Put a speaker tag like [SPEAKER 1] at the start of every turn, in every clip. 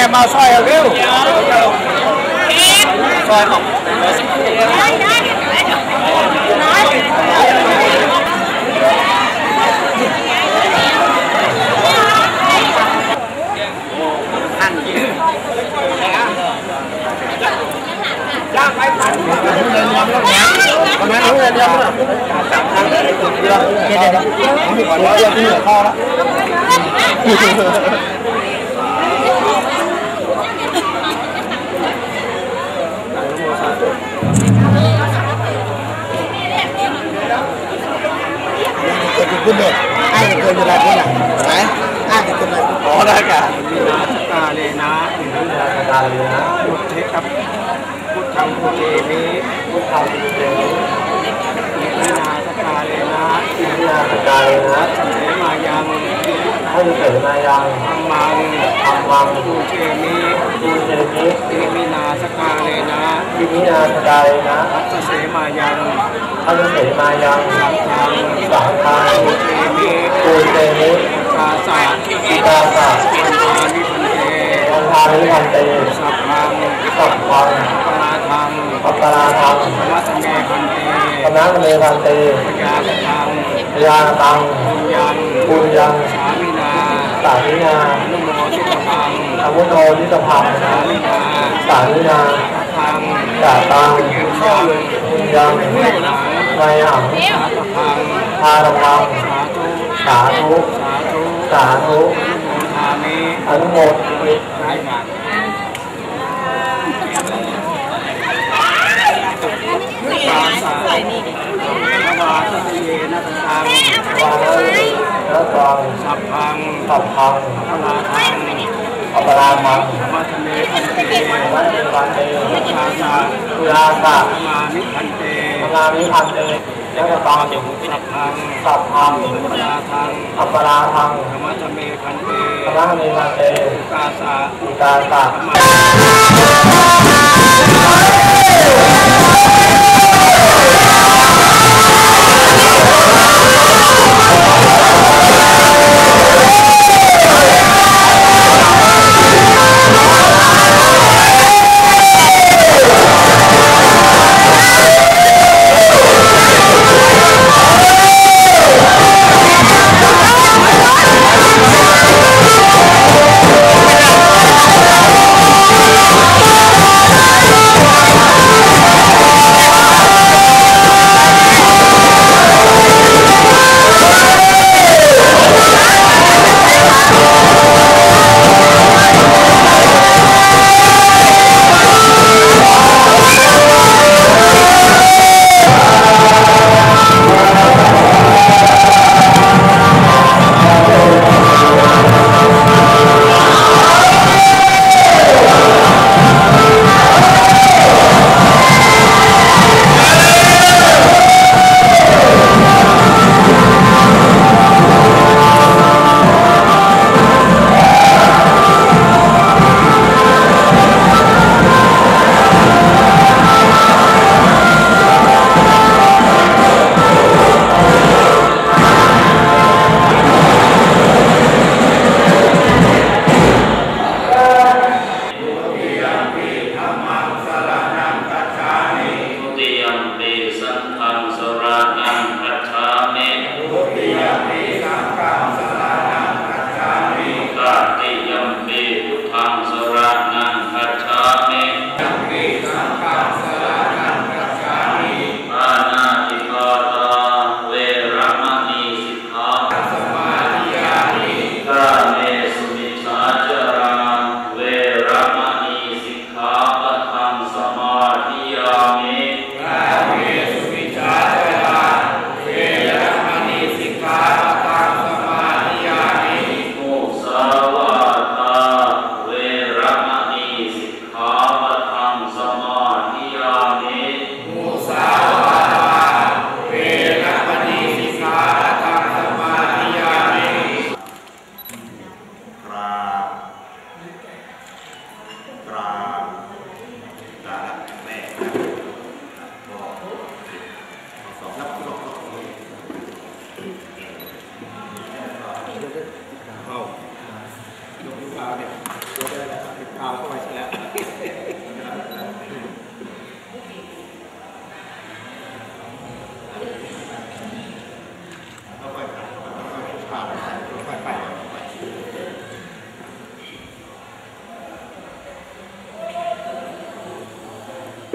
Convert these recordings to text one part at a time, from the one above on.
[SPEAKER 1] em mau soi ở kêu soi không ย่างไปผ่านตอนนั้น รู้เรื่องแล้วเดี๋ยวเดี๋ยวเดี๋ยวเดี๋ยวเดี๋ยวที่เหลือข้อแล้วจะกินขึ้นเด็ดไอ้เกินเวลาที่ไหนไหนไอ้เกินเวลาอ๋อได้ค่ะกาเลนะกาเลนะพุทธิครับพุทธังพุทเทมิพุทธังพุทเทมิอินาสกาเลนะอินาสกาเลนะสัเสมายัง ให้เสมายังธรรมังธรรมังพุทเทมิพุทเทมิอิมินาสกาเลนะอิมินาสกาเลนะสัเสมายังให้เสมายังสังฆังสังฆังพุทเทมิพุทเทมิกาสะกาสะปัญญานิพันเตปัญญานิพันเตสัพพังสัพพังปราทังปราทังธรรมสเมพันเตธรรมสเมพันเตยาตังยาตังปุญญังปุญญังสามินา สามินานุโมทิตพังอมุโนทิตพังสามินาสามินาทังสาตังปุญญังปุญญังไมหังสาตพังสาตพังสาธุสาธุสาธุสาธุอนุโมทนา ได้มาใส่นี่ดิวาตเยนะทังวาตเยนะทังสัพพังสัพพังอปราทังอปราทังธรรมะเมพันเตธรรมะเมพันเตชาสะตุลาสะมามิพันเตมามิพันเตแล้วก็ตามอยู่สัพพังสัพพังอปราทังอปราทังธรรมะเมพันเตธรรมะเมพันเตกาสะกาสะ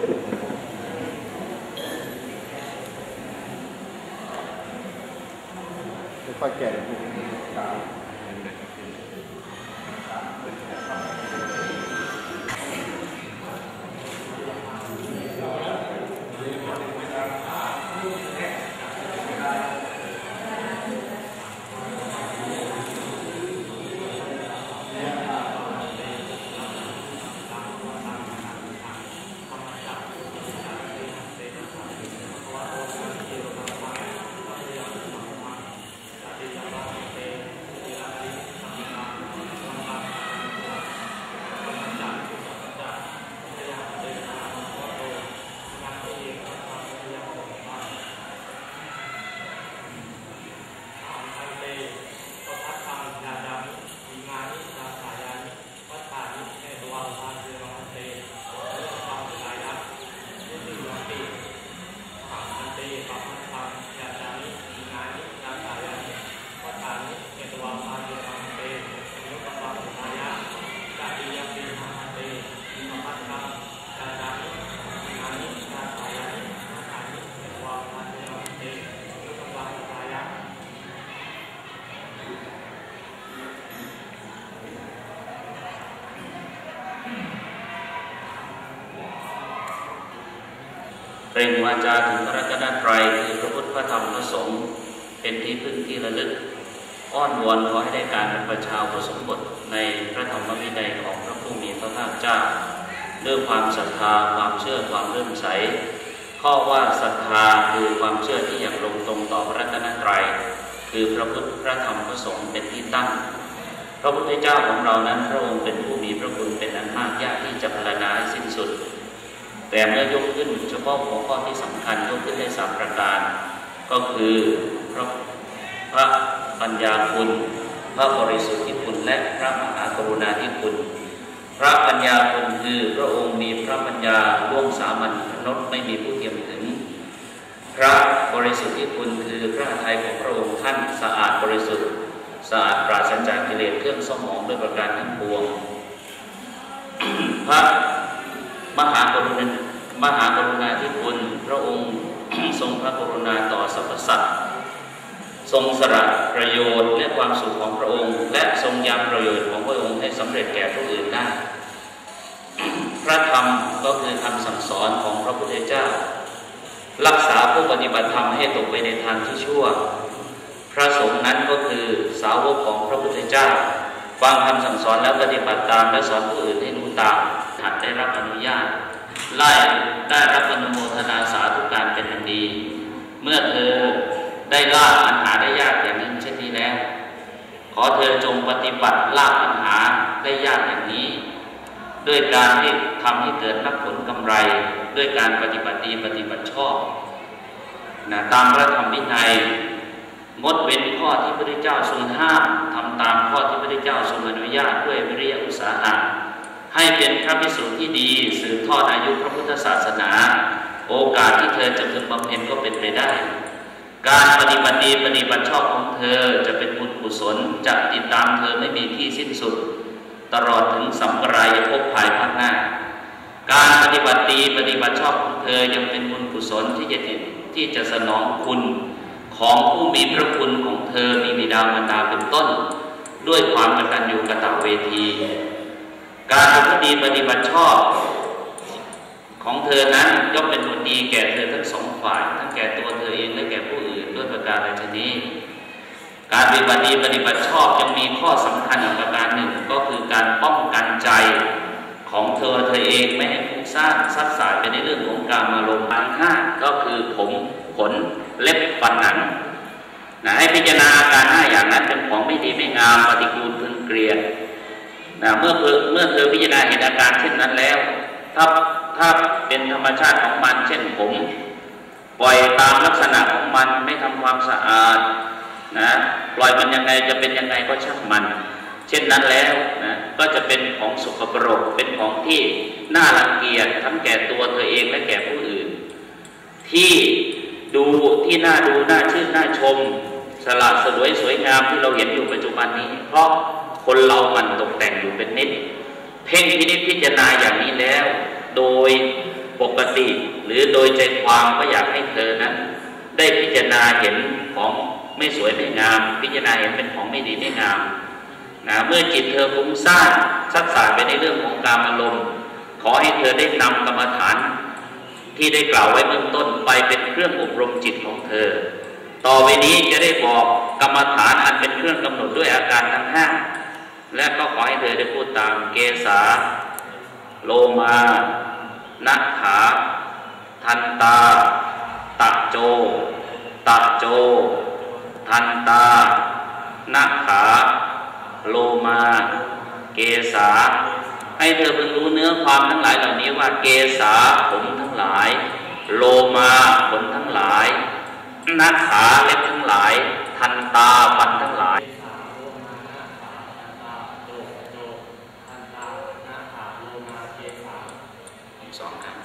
[SPEAKER 2] ค่
[SPEAKER 3] งวาจาถึงพระรัตนตรัยคือพระพุทธพระธรรมพระสงฆ์เป็นที่พึ่งที่ระลึก อ้อนวอนขอให้ได้การบรรพชาอุปสมบทในพระธรรมวินัยของพระผู้มีพระภาคเจ้าด้วยความศรัทธาความเชื่อความเลื่อมใส ข้อว่าศรัทธาคือความเชื่อที่อย่างลงตรงต่อพระรัตนตรัยคือพระพุทธพระธรรมพระสงฆ์เป็นที่ตั้งพระพุทธเจ้าของเรานั้นพระองค์เป็นผู้มีพระคุณเป็นอันมากยากที่จะพรรณนาสิ้นสุด แต่เมื่อยกขึ้นเฉพาะหัวข้อที่สำคัญยกขึ้นได้สามประการ ก็คือพระพระปัญญาคุณ พระบริสุทธิคุณและพระมหากรุณาธิคุณ พระปัญญาคุณคือพระองค์มีพระปัญญาล่วงสามัญนุษย์ไม่มีผู้เทียมถึง พระบริสุทธิคุณคือพระทัยของพระองค์ท่านสะอาดบริสุทธิ์สะอาดปราศจากกิเลสเครื่องสมองโดยประการทั้งปวง พระ มหากรุณามหากรุณาธิคุณพระองค์ทรงพระกรุณาต่อสรรพสัตว์ทรงสละประโยชน์และความสุขของพระองค์ และทรงยังประโยชน์ของพระองค์ให้สำเร็จแก่ผู้อื่นได้ พระธรรมก็คือคำสั่งสอนของพระพุทธเจ้า รักษาผู้ปฏิบัติธรรมให้ตกไปในทางที่ชั่ว พระสงฆ์นั้นก็คือสาวกของพระพุทธเจ้า ฟังคำสั่งสอนแล้วปฏิบัติตามและสอนผู้อื่นให้รู้ตาม หัดได้รับอนุญาต ไล่ได้รับอนุโมทนาสาธุการเป็นอันดี เมื่อเธอได้ลาบปัญหาได้ยากอย่างนี้เช่นนี้แล้ว ขอเธอจงปฏิบัติลาบปัญหาได้ยากอย่างนี้ ด้วยการที่ทำให้เกิดรับผลกำไร ด้วยการปฏิบัติดีปฏิบัติชอบนะตามพระธรรมวินัยงดเว้นข้อที่พระพุทธเจ้าทรงห้ามทำตามข้อที่พระพุทธเจ้าทรงอนุญาตด้วยวิริยอุตสาหะ ให้เป็นพระพิสุที่ดีสืบทอดอายุพระพุทธศาสนา โอกาสที่เธอจะพึงบำเพ็ญก็เป็นไปได้ การปฏิบัติดีปฏิบัติชอบของเธอจะเป็นบุญกุศลจะติดตามเธอไม่มีที่สิ้นสุด ตลอดถึงสัมปรายภพภายภาคหน้า การปฏิบัติดีปฏิบัติชอบของเธอยังเป็นบุญกุศลที่จะที่จะสนองคุณของผู้มีพระคุณของเธอมีบิดามารดาเป็นต้น ด้วยความกตัญญูกตเวที การปฏิดีปฏิบัติชอบของเธอนั้นย่อมเป็นผลดีแก่เธอทั้งสองฝ่าย ทั้งแก่ตัวเธอเองและแก่ผู้อื่นด้วยประการใดชนี้ การปฏิบัติปฏิบัติชอบยังมีข้อสำคัญอีกประการหนึ่งก็คือการป้องกันใจของเธอเธอเองไม่ให้ฟุ้งซ่านซัดสายไปในเรื่องของการมาลงทั้งห้าก็คือผมขนเล็บฟันหนังนะให้พิจารณาอาการห้าอย่างนั้นเป็นของไม่ดีไม่งามปฏิกูลพึงเกลียด นะเมื่อเมื่อเธอพิจารณาเห็นอาการเช่นนั้นแล้ว ถ้าถ้าเป็นธรรมชาติของมัน เช่นผม ปล่อยตามลักษณะของมันไม่ทำความสะอาดนะปล่อยมันยังไงจะเป็นยังไงก็ช่างมัน เช่นนั้นแล้วนะก็จะเป็นของสุขปรกเป็นของที่น่ารังเกียจทั้งแก่ตัวเธอเองและแก่ผู้อื่น ที่ดูที่น่าดูน่าชื่นน่าชมสละสวยสวยงามที่เราเห็นอยู่ปัจจุบันนี้ เพราะ คนเรามันตกแต่งอยู่เป็นนิด เพ่งพินิจพิจารณาอย่างนี้แล้ว โดยปกติ หรือโดยใจความก็อยากให้เธอนั้น ได้พิจารณาเห็นของไม่สวยไม่งาม พิจารณาเห็นเป็นของไม่ดีไม่งามนะเมื่อจิตเธอฟุ้งซ่านซัดสายไปในเรื่องของการอารมณ์ ขอให้เธอได้นำกรรมฐาน ที่ได้กล่าวไว้เบื้องต้นไปเป็นเครื่องอบรมจิตของเธอ ต่อไปนี้จะได้บอกกรรมฐานอันเป็นเครื่องกำหนดด้วยอาการทั้งห้า และก็ขอให้เธอได้พูดตามเกษาโลมานักขา ทันตา ตัโจ ตัโจ ทันตา นักขา โลมา เกษา ให้เธอเพิ่งรู้เนื้อความทั้งหลายเหล่านี้ว่าเกษาผมทั้งหลาย โลมาขนทั้งหลาย นักขาเล็บทั้งหลาย ทันตาฟันทั้งหลายสองครั้ง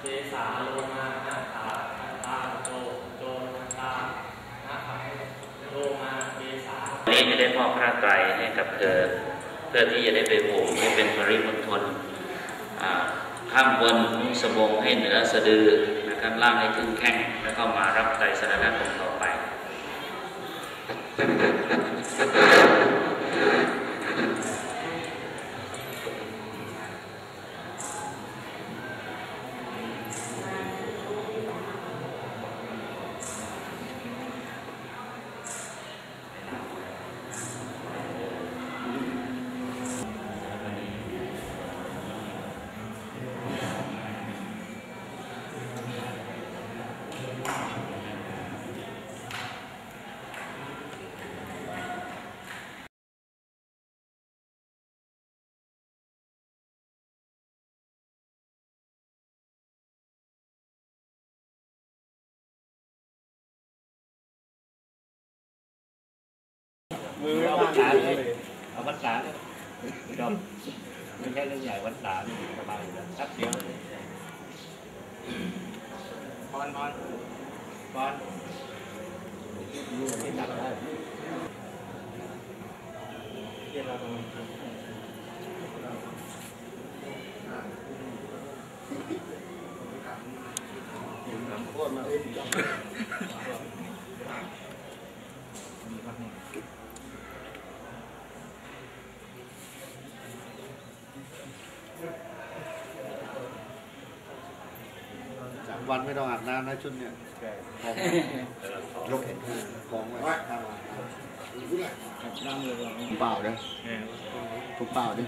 [SPEAKER 2] เกสาโลมานาขาทันตาโจโจทันตานาขาโลมาเกสา
[SPEAKER 3] วันนี้จะได้มอบพระไตรให้กับเธอ เพื่อที่จะได้ไปห่มให้เป็นปริมณฑลข้ามบนนุ่งสบงให้เหนือสะดือนะครับล่างให้ถึงแข้งแล้วก็มารับไตรสรณคมต่อไป
[SPEAKER 4] ตาเลยเอาวัดตาเลยจบไม่ใช่เรื่องใหญ่วัดตาสบายอยู่แล้วแป๊บเดียวพอนพอนพอนที่จับได้เรียนเราตรงนี้โอน
[SPEAKER 5] ไม่ต้องอาบน้ำนะชุดเนี่ยยกเห็นของไว้เปล่าเด้อถูกเปล่าดิ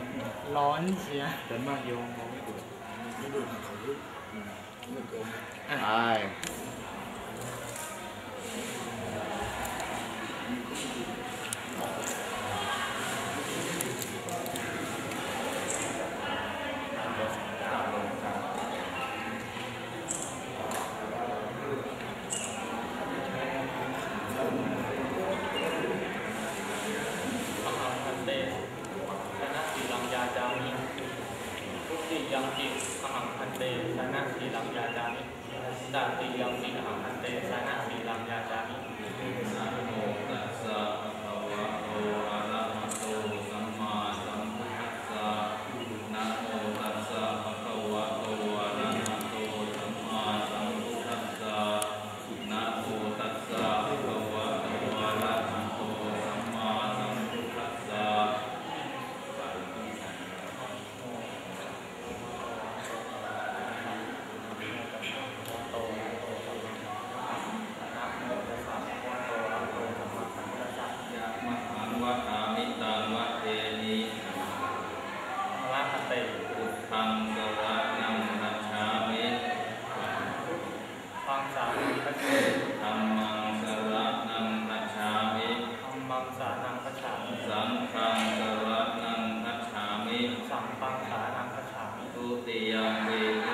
[SPEAKER 2] ร้อนเสีย
[SPEAKER 4] เดินมากโยงมองไม่ดู
[SPEAKER 5] ไม่
[SPEAKER 2] ดูเขา
[SPEAKER 6] ลึกใช่
[SPEAKER 2] the, um, uh, the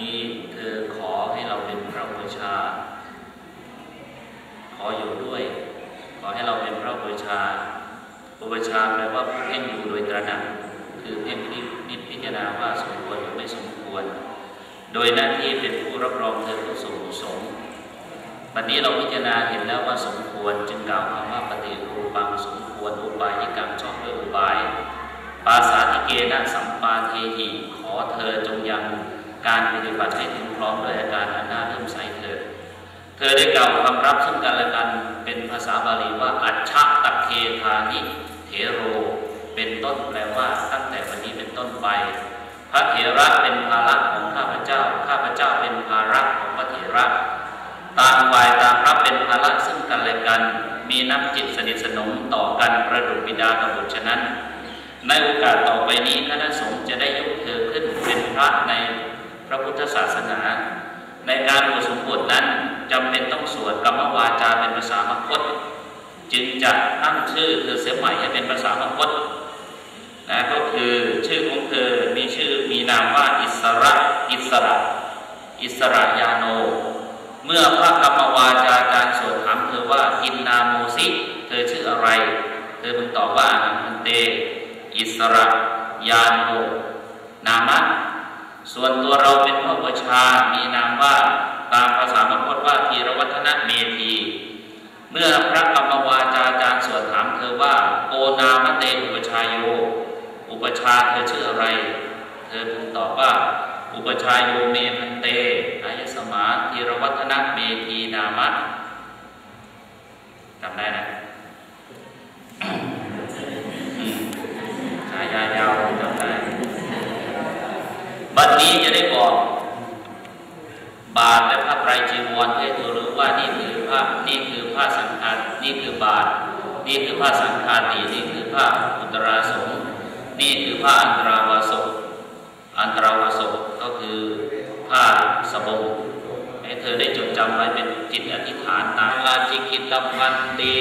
[SPEAKER 2] นี้เธ
[SPEAKER 3] อขอให้เราเป็นพระอุปชา ขออยู่ด้วย ขอให้เราเป็นพระอุปชาอุปชาแปลว่าเพ่งอยู่โดยตระหนักคือเพ่งพินิจพิจารณาว่าสมควรหรือไม่สมควร โดยหน้าที่เป็นผู้รับรองเธอผู้สูงสงฆ์บัดนี้เราพิจารณาเห็นแล้วว่าสมควรจึงกล่าวคำว่าปฏิรูปังสมควรอุบายยิกรรมชอบด้วยอุบาย ปาสาธิเกนะสัมปาเทหิขอเธอจงยัง การปฏิบัติให้ถึงพร้อมโดยอาการอันน่าเริ่มใสเถิดเธอได้กล่าวคำรับซึ่งกันและกันเป็นภาษาบาลีว่าอัจฉตักเคธานิเถโร เป็นต้นแปลว่าตั้งแต่วันนี้เป็นต้นไป พระเถระเป็นภาระของข้าพเจ้า ข้าพเจ้าเป็นภาระของพระเถระต่างฝ่ายต่างรับเป็นภาระซึ่งกันและกัน มีน้ำจิตสนิทสนมต่อกันประดุจบิดากับบุตรฉะนั้น ในโอกาสต่อไปนี้คณะสงฆ์จะได้ยกเธอขึ้นเป็นพระใน ระพุทธศาสนา ในการอุปสมบทนั้นจำเป็นต้องสวดกรรมวาจาเป็นภาษามคต จึงจะตั้งชื่อเธอเสียใหม่ให้เป็นภาษามคตนะก็คือชื่อของเธอมีชื่อมีนามว่าอิสระอิสระ อิสระยาโน เมื่อพระกรรมวาจาจารสวดถามเธอว่าอินนาโมสิเธอชื่ออะไร เธอพึงตอบว่าอามันเต อิสระยาโน นามะ ส่วนตัวเราเป็นพระอุปชา มีนามว่าตามภาษามคตว่าธีรวัฒนเมธี เมื่อพระกรรมวาจาจารย์สวดถามเธอว่าโกนามเตอุปชายโย อุปชาเธอชื่ออะไร เธอพึงตอบว่า อุปชายโยเมพันเตอายสมาธีรวัฒนเมธีนามะจำได้นะฉายายาวจำได้ บัดนี้จะได้บอก บาทและผ้าไตรจีวรให้ตัวรู้ว่านี่คือผ้านี่คือผ้าสังฆานี่คือบาท นี่คือผ้าสังฆาตินี่คือผ้าอุตราสงนี่คือผ้าอันตราวาสกอันตราวาสกก็คือผ้าสบงให้เธอได้จดจำไว้เป็นจิตอธิษฐานตามลาจิกิตพันติ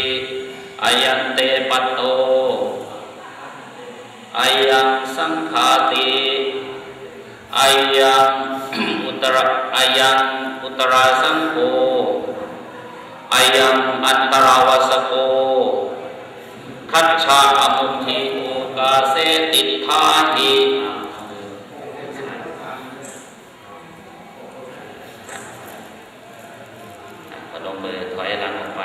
[SPEAKER 3] อายันเตปัตโตอายังสังขาติ อายังอุตรอายังอุตราสังโฆ
[SPEAKER 7] อายังอันตราวสโกคัจฉาอมุทิโอกาเสติทาหิลงมือถอย
[SPEAKER 5] หลังออกไป